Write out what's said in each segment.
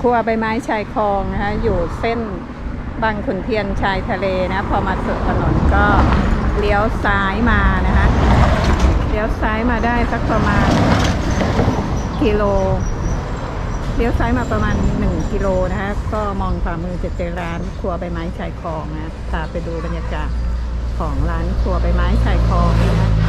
ครัวใบไม้ชายคลองนะคะอยู่เส้นบางขุนเทียนชายทะเลนะ พอมาสุดถนนก็เลี้ยวซ้ายมานะคะเลี้ยวซ้ายมาได้สักประมาณกิโลเลี้ยวซ้ายมาประมาณ 1 กิโลนะคะ ก็มองขวามือจะเจอร้านครัวใบไม้ชายคลองนะพาไปดูบรรยากาศของร้านครัวใบไม้ชายคลองนะคะ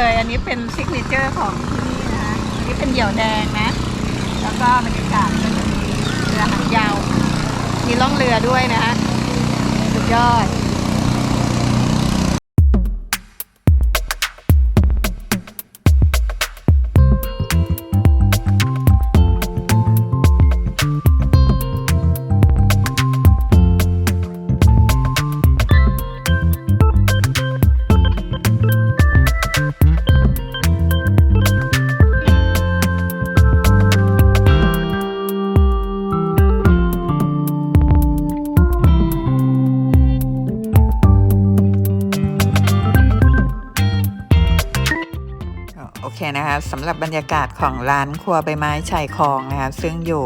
เลย อันนี้เป็นซิกเนเจอร์ของที่นี่นะคะอันนี้เป็นเหยี่ยวแดงนะ แล้วก็บรรยากาศก็จะมีเรือหางยาว มีล่องเรือด้วยนะฮะสุดยอด โอเคนะคะสำหรับบรรยากาศของร้านครัวใบไม้ชายคลองนะคะซึ่งอยู่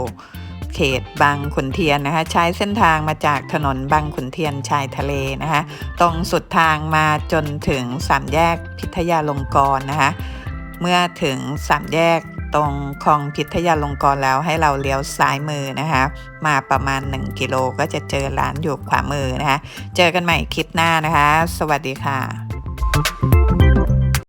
เขตบางขุนเทียนนะคะ ใช้เส้นทางมาจากถนนบางขุนเทียนชายทะเลนะคะ ตรงสุดทางมาจนถึงสามแยกพิทยาลงกรณ์นะคะ เมื่อถึงสามแยกตรงคลองพิทยาลงกรณ์แล้วให้เราเลี้ยวซ้ายมือนะคะ มาประมาณ 1 กิโลก็จะเจอร้านอยู่ขวามือนะคะ เจอกันใหม่คลิปหน้านะคะ สวัสดีค่ะ